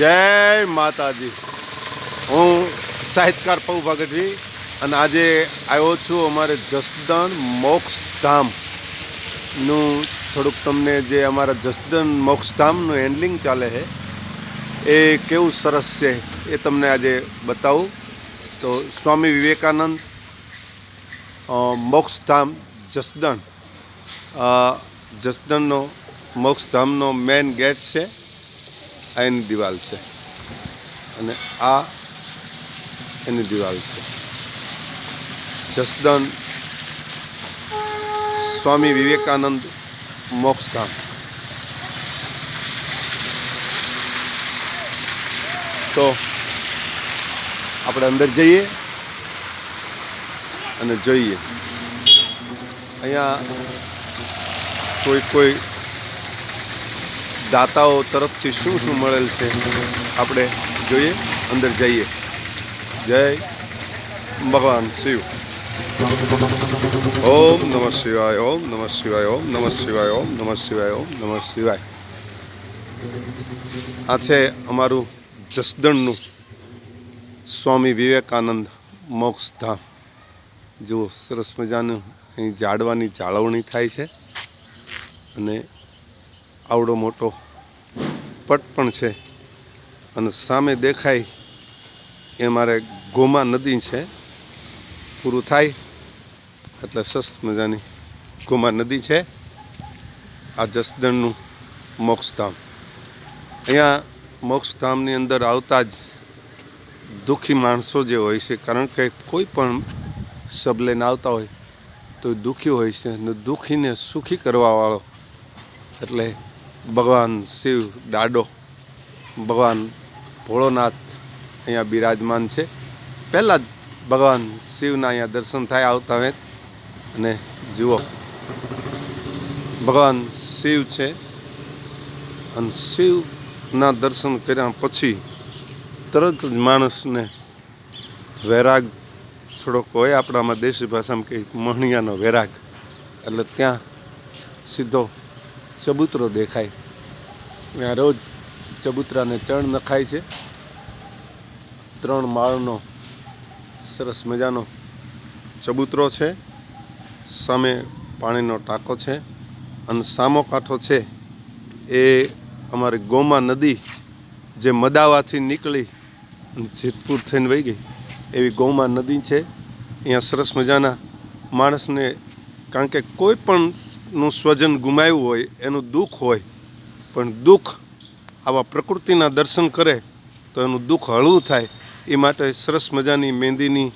જય માતાજી. હું સાહિત્યકાર પૌ ભગતજી અને આજે આવ્યો છું અમારે જસદણ મોક્ષધામનું થોડુંક તમને જે અમારા જસદણ મોક્ષધામનું હેન્ડલિંગ ચાલે છે, એ કેવું સરસ છે એ તમને આજે બતાવું. તો સ્વામી વિવેકાનંદ મોક્ષધામ જસદણ. જસદણનો મોક્ષધામનો મેન ગેટ છે. એની દિવાલ છે. અને આ એની દિવાલ છે. જસદન સ્વામી વિવેકાનંદ મોક્ષધામ. તો આપણે અંદર જઈએ અને જોઈએ. અહીંયા કોઈ કોઈ દાતાઓ તરફથી શું શું મળેલ છે? આપણે જોઈએ, અંદર જઈએ. જય ભગવાન શિવ. ઓમ નમઃ શિવાય, ઓમ નમઃ શિવાય, ઓમ નમઃ શિવાય, ઓમ નમઃ શિવાય, ઓમ નમઃ શિવાય. આ છે અમારું જસદણનું સ્વામી વિવેકાનંદ મોક્ષધામ. જુઓ, સરસ મજાનું અહીં જાડવાની જાળવણી થાય છે. અને આવડો મોટો પટ પણ છે. અને સામે દેખાય એ મારે ગોમા નદી છે. પૂરું થાય. એટલે સસ્ત મજાની ગોમા નદી છે. આ જસદણનું મોક્ષધામ. અહીંયા મોક્ષધામની અંદર આવતા જ દુઃખી માણસો જે હોય છે, કારણ કે કોઈ પણ શબ લઈને આવતા હોય તો દુઃખી હોય છે. અને દુઃખીને સુખી કરવાવાળો એટલે ભગવાન શિવ ડાડો ભગવાન ભોળોનાથ અહીંયા બિરાજમાન છે. પહેલાં જ ભગવાન શિવના અહીંયા દર્શન થાય આવતા હવે અને જુઓ, ભગવાન શિવ છે. અને શિવના દર્શન કર્યા પછી તરત જ માણસને વૈરાગ થોડોક હોય આપણામાં દેશી ભાષામાં કે મહણિયાનો વૈરાગ. એટલે ત્યાં સીધો ચબૂતરો દેખાય. ત્યાં રોજ ચબૂતરાને ચણ નખાય છે. ત્રણ માળનો સરસ મજાનો ચબૂતરો છે. સામે પાણીનો ટાંકો છે અને સામો કાંઠો છે એ અમારી ગોમા નદી જે મદાવાથી નીકળી અને જેતપુર થઈને વહી ગઈ એવી ગૌમા નદી છે. અહીંયા સરસ મજાના માણસને કારણ કે કોઈ પણ નું સ્વજન ગુમાવ્યું હોય, એનું દુઃખ હોય, પણ દુઃખ આવા પ્રકૃતિના દર્શન કરે, તો એનું દુઃખ હળવું થાય. એ માટે સરસ મજાની મહેંદીની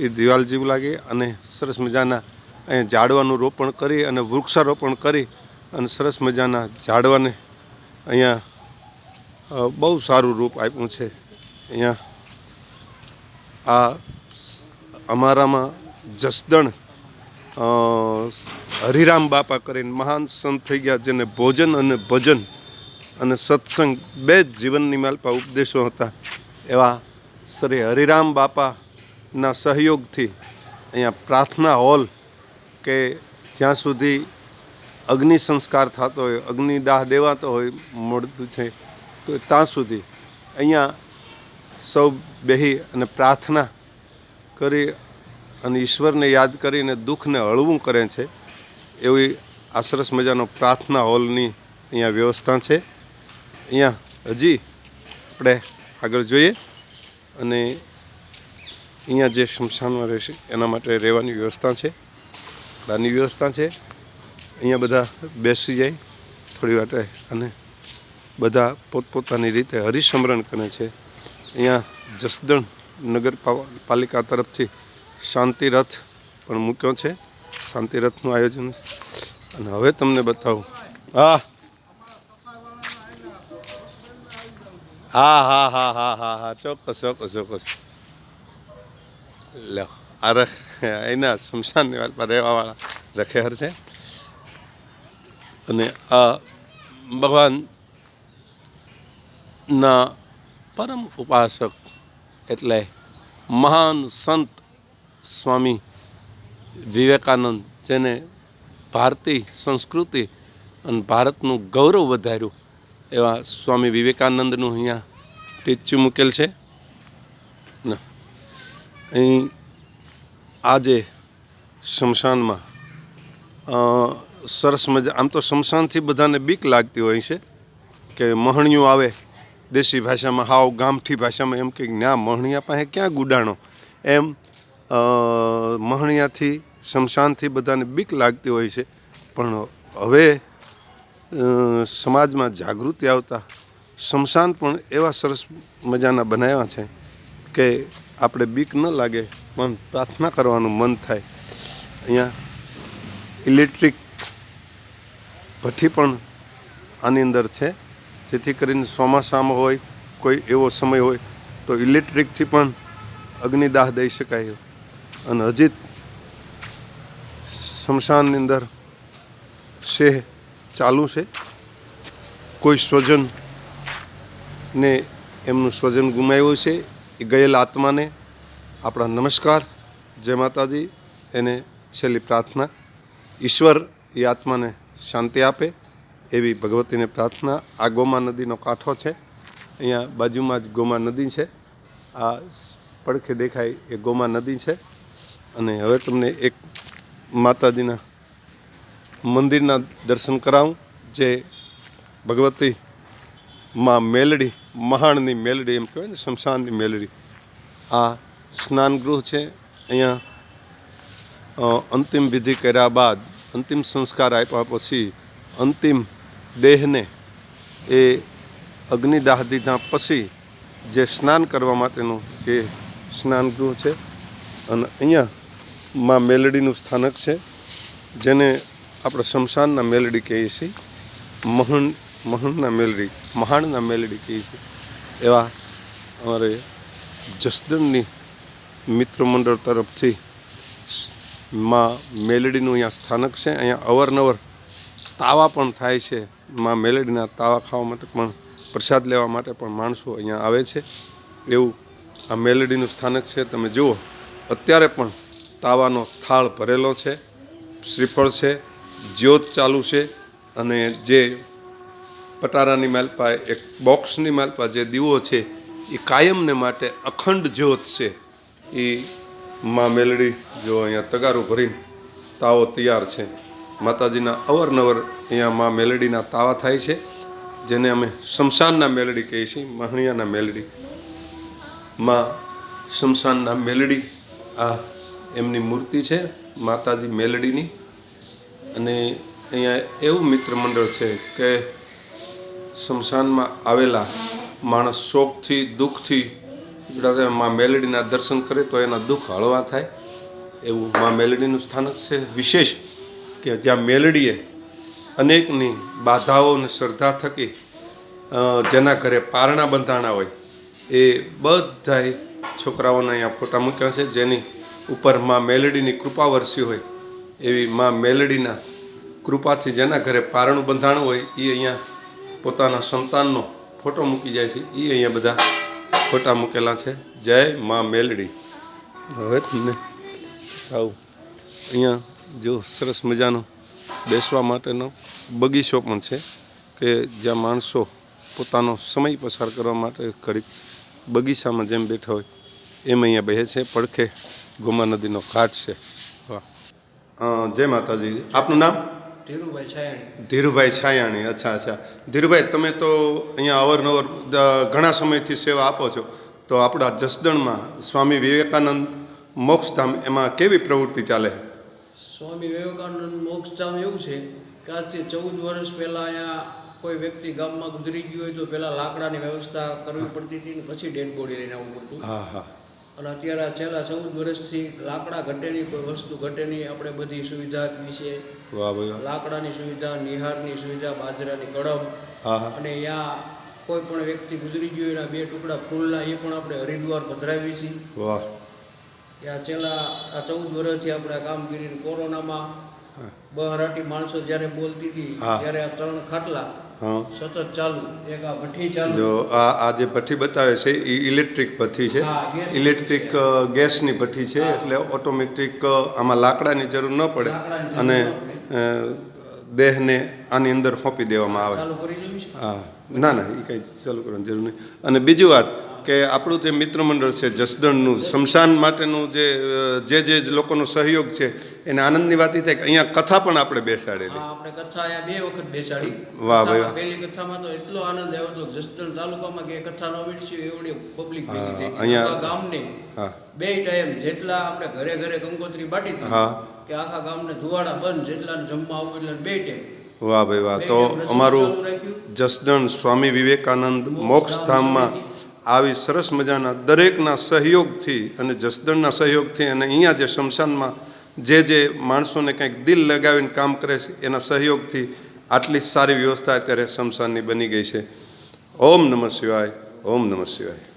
એ દિવાલ જેવું લાગે અને સરસ મજાના અહીંયા ઝાડવાનું રોપણ કરી અને વૃક્ષારોપણ કરી અને સરસ મજાના ઝાડવાને અહીંયા બહુ સારું રૂપ આપ્યું છે. અહીંયા આ અમારામાં જસદણ હરિરામ બાપા કરીને મહાન સંત થઈ ગયા જેને ભોજન અને ભજન અને સત્સંગ બે જ જીવનની માલપા ઉપદેશો હતા. એવા શ્રી હરિરામ બાપાના સહયોગથી અહીંયા પ્રાર્થના હોલ કે જ્યાં સુધી અગ્નિ સંસ્કાર થતો હોય અગ્નિદાહ દેવાતો હોય, મળતું છે, તો ત્યાં સુધી અહીંયા સૌ બેહી અને પ્રાર્થના કરી અને ઈશ્વરને યાદ કરીને દુઃખને હળવું કરે છે, એવી આ સરસ મજાનો પ્રાર્થના હોલની અહીંયા વ્યવસ્થા છે. અહીંયા હજી આપણે આગળ જોઈએ અને અહીંયા જે શમશાનમાં રહેશે એના માટે રહેવાની વ્યવસ્થા છે દાની વ્યવસ્થા છે. અહીંયા બધા બેસી જાય થોડી વાટે અને બધા પોતપોતાની રીતે હરિસમરણ કરે છે. અહીંયા જસદણ નગરપાલિકા તરફથી શાંતિ રથ પણ મૂક્યો છે. શાંતિ રથનું આયોજન અને હવે તમને બતાવું. હા. હા હા હા હા હા હા. ચોક્કસ ચોક્કસ ચોક્કસ. લ્યો આ રખ, એના શમશાનની વાત પર રહેવાવાળા રખેહર છે. અને આ ભગવાનના પરમ ઉપાસક એટલે મહાન સંત સ્વામી વિવેકાનંદ, જેને ભારતીય સંસ્કૃતિ અને ભારતનું ગૌરવ વધાર્યું, એવા સ્વામી વિવેકાનંદનું અહીંયા સ્ટેચ્યુ મૂકેલ છે. અહીં આજે શમશાનમાં સરસ મજા, આમ તો શમશાનથી બધાને બીક લાગતી હોય છે કે મહણિયું આવે, દેશી ભાષામાં, હાવ ગામઠી ભાષામાં એમ કે ના મહણિયા પાસે ક્યાં ગુડાણો? એમ મહણિયાથી, શમશાનથી બધાને બીક લાગતી હોય છે. પણ હવે સમાજમાં જાગૃતિ આવતા, શમશાન પણ એવા સરસ મજાના બનાવ્યા છે કે આપણે બીક ન લાગે, પણ પ્રાર્થના કરવાનું મન થાય. અહીંયા ઇલેક્ટ્રિક ભઠ્ઠી પણ આની અંદર છે. જેથી કરીને ચોમાસામાં હોય, કોઈ એવો સમય હોય, તો ઇલેક્ટ્રિકથી પણ અગ્નિદાહ દઈ શકાય. અને અજીત સ્મશાનની અંદર શેહ ચાલુ છે. કોઈ સ્વજન ને એમનું સ્વજન ગુમાવ્યું છે, એ ગયેલ આત્માને આપણા નમસ્કાર, જય માતાજી, એને છેલ્લી પ્રાર્થના. ઈશ્વર એ આત્માને શાંતિ આપે એવી ભગવતીને પ્રાર્થના. આ ગોમા નદીનો કાંઠો છે. અહીંયા બાજુમાં જ ગોમા નદી છે. આ પડખે દેખાય એ ગોમા નદી છે. અને હવે તમને એક માતાજીના મંદિરના દર્શન કરાવું, જે ભગવતી માં મેલડી મહાણની મેલડી એમ કહેવાય ને, શમશાનની મેલડી. આ સ્નાનગૃહ છે. અહીંયા અંતિમ વિધિ કર્યા બાદ, અંતિમ સંસ્કાર આપ્યા પછી અંતિમ દેહને એ અગ્નિદાહ દીધા પછી જે સ્નાન કરવા માટેનું એ સ્નાનગૃહ છે. અને અહીંયા માં મેલડીનું સ્થાનક છે, જેને આપણે શમશાનના મેલડી કહીએ છીએ. મહણ, મહણના મેલડી, મહાણના મેલડી કહીએ છીએ. એવા અમારે જસદણની મિત્ર મંડળ તરફથી માં મેલડીનું અહીંયા સ્થાનક છે. અહીંયા અવારનવાર તાવા પણ થાય છે. માં મેલડીના તાવા ખાવા માટે પણ, પ્રસાદ લેવા માટે પણ માણસો અહીંયા આવે છે. એવું આ મેલડીનું સ્થાનક છે. તમે જુઓ, અત્યારે પણ તાવાનો થાળ ભરેલો છે, શ્રીફળ છે, જ્યોત ચાલુ છે અને જે પટારાની માલપા, એક બોક્સની માલપા જે દીવો છે, એ કાયમને માટે અખંડ જ્યોત છે. એ માં મેલડી જો અહીંયા તગારું ભરીને તાવો તૈયાર છે. માતાજીના અવરનવર અહીંયા માં મેલડીના તાવા થાય છે, જેને અમે શમશાનના મેલડી કહીએ છીએ, મહણિયાના મેલડી. માં શમશાનના મેલડી આ એમની મૂર્તિ છે, માતાજી મેલડીની. અને અહીંયા એવું મિત્ર મંડળ છે કે શમશાનમાં આવેલા માણસ શોકથી, દુઃખથી માં મેલડીના દર્શન કરે તો એના દુઃખ હળવા થાય. એવું માં મેલડીનું સ્થાનક છે. વિશેષ કે જ્યાં મેલડીએ અનેકની બાધાઓ અને શ્રદ્ધા થકી જેના ઘરે પારણા બંધાણા હોય, એ બધાય છોકરાઓના અહીંયા ફોટા મૂક્યા છે. જેની ઉપરમાં મેલડીની કૃપા વરસી હોય, એવી માં મેલડીના કૃપાથી જેના ઘરે પારણું બંધાણું હોય એ અહીંયા પોતાના સંતાનનો ફોટો મૂકી જાય છે. એ અહીંયા બધા ફોટા મૂકેલા છે. જય માં મેલડી. હવે તમને આવું અહીંયા જો સરસ મજાનો બેસવા માટેનો બગીચો પણ છે કે જ્યાં માણસો પોતાનો સમય પસાર કરવા માટે ઘડીક બગીચામાં જેમ બેઠા હોય, એમ અહીંયા બેસે છે. પડખે ગોમા નદીનો ઘાટ છે. જય માતાજી. આપનું નામ? ધીરુભાઈ છાયાણી. ધીરુભાઈ છાયાણી. અચ્છા અચ્છા. ધીરુભાઈ તમે તો અહીંયા અવરનવર ઘણા સમયથી સેવા આપો છો. તો આપણા જસદણમાં સ્વામી વિવેકાનંદ મોક્ષધામ એમાં કેવી પ્રવૃત્તિ ચાલે? સ્વામી વિવેકાનંદ મોક્ષધામ એવું છે કે આજથી ચૌદ વર્ષ પહેલાં અહીંયા કોઈ વ્યક્તિ ગામમાં ગુજરી ગયું હોય તો પહેલાં લાકડાની વ્યવસ્થા કરવી પડતી હતી ને પછી ડેડ બોડી લઈને આવવું પડતું. હા હા. અને અત્યારે છેલ્લા ચૌદ વર્ષથી લાકડા ઘટેની કોઈ વસ્તુ ઘટેની આપણે બધી સુવિધા વાહ. લાકડાની સુવિધા નિહારની સુવિધા બાજરાની હા અને અહીંયા કોઈ પણ વ્યક્તિ ગુજરી ગયો એના બે ટુકડા ફૂલના એ પણ આપણે હરિદ્વાર પધરાવીએ છીએ ત્યાં છેલ્લા આ ચૌદ વર્ષથી આપણે કામગીરી કોરોનામાં બહારાટી માણસો જ્યારે બોલતી હતી ત્યારે આ ત્રણ ખાટલા હા. સતત ચાલુ એક આ ભઠ્ઠી ચાલુ. જો આ આ જે ભઠ્ઠી બતાવે છે એ ઇલેક્ટ્રિક ભઠ્ઠી છે. ઇલેક્ટ્રિક ગેસની ભઠ્ઠી છે એટલે ઓટોમેટિક આમાં લાકડાની જરૂર ન પડે અને દેહને આની અંદર સોંપી દેવામાં આવે. હા. ના ના એ કંઈ ચાલુ કરવાની જરૂર નહીં. અને બીજી વાત કે આપણું જે મિત્ર મંડળ છે જસદણનું શમશાન માટેનું જે જે જે લોકોનો સહયોગ છે એને આનંદની વાત એ થાય કે અહીંયા કથા પણ આપણે બેસાડેલી. આપણે કથા અહીંયા બે વખત બેસાડી. વાહ ભાઈ વાહ. પહેલી કથામાં તો એટલો આનંદ આવ્યો હતો જસદણ તાલુકામાં કે કથા ન વીડશે એવડી પબ્લિક અહીંયા- ગામને હા. બે ટાઈમ જેટલા આપણે ઘરે ઘરે ગંગોત્રી બાટી. કે આખા ગામને ધુવાડા બંધ જેટલા જમવા આવું એટલે બે ટાઈમ વાહ ભાઈ વાહ. તો અમારું જસદણ સ્વામી વિવેકાનંદ મોક્ષધામમાં આવી સરસ મજાના દરેકના સહયોગથી અને જસદણના સહયોગથી અને અહીંયા જે શમશાનમાં જે જે માણસોને કંઈક દિલ લગાવીને કામ કરે છે, એના સહયોગથી આટલી સારી વ્યવસ્થા અત્યારે શમશાનની બની ગઈ છે. ઓમ નમઃ શિવાય, ઓમ નમઃ શિવાય.